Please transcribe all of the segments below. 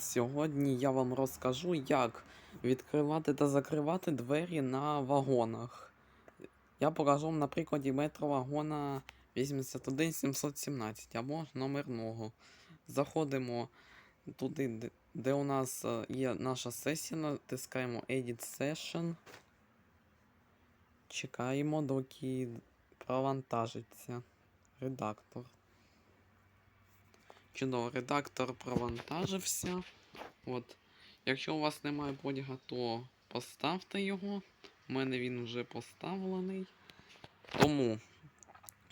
Сьогодні я вам розкажу, як відкривати та закривати двері на вагонах. Я покажу вам на прикладі метровагона 81717 або номерного. Заходимо туди, де, у нас е, є наша сесія, натискаємо Edit Session. Чекаємо, доки провантажиться редактор. Чудово, редактор провантажився. От. Якщо у вас немає потяга, то поставте його. У мене він вже поставлений. Тому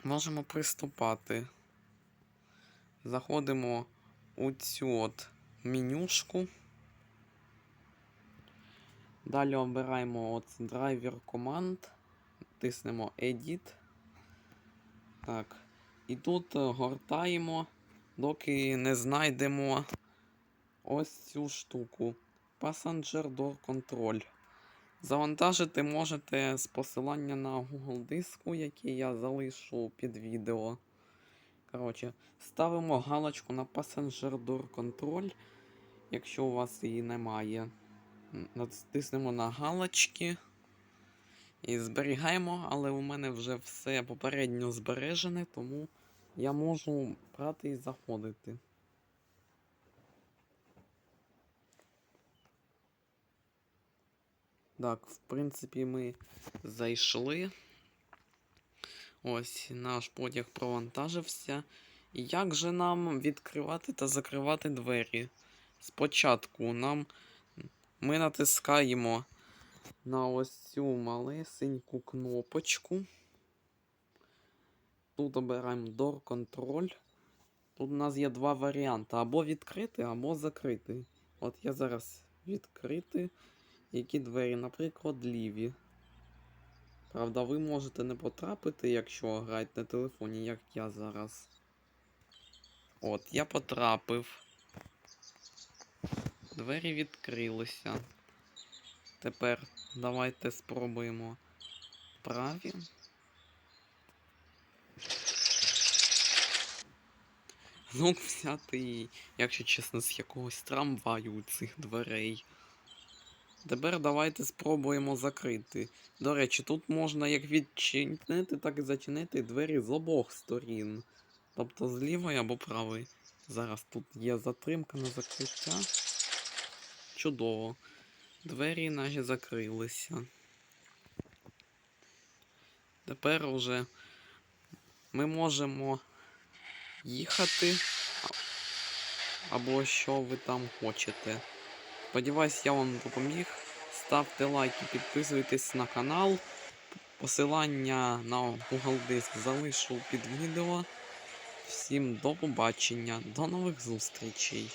можемо приступати. Заходимо у цю от менюшку. Далі обираємо от драйвер команд. Тиснемо Edit. Так. І тут е, гортаємо доки не знайдемо ось цю штуку. Passenger Door Control. Завантажити можете з посилання на Google диску, який я залишу під відео. Коротше, ставимо галочку на Passenger Door Control, якщо у вас її немає. Натиснемо на галочки. І зберігаємо, але у мене вже все попередньо збережене, тому я можу брати і заходити. Так, в принципі, ми зайшли. Ось наш потяг провантажився. І як же нам відкривати та закривати двері? Спочатку нам ми натискаємо на ось цю малесеньку кнопочку. Тут обираємо Door Control. Тут у нас є два варіанти: або відкрити, або закрити. От я зараз відкрити. Які двері, наприклад, ліві. Правда, ви можете не потрапити, якщо граєте на телефоні, як я зараз. От, я потрапив. Двері відкрилися. Тепер давайте спробуємо праві. Ну, взяти, якщо чесно, з якогось трамваю цих дверей. Тепер давайте спробуємо закрити. До речі, тут можна як відчинити, так і зачинити двері з обох сторін. Тобто з лівої або правої. Зараз тут є затримка на закриття. Чудово. Двері наші закрилися. Тепер уже ми можемо їхати. Або що ви там хочете. Сподіваюсь, я вам допоміг. Ставте лайки, підписуйтесь на канал. Посилання на Google Диск залишу під відео. Всім до побачення, до нових зустрічей.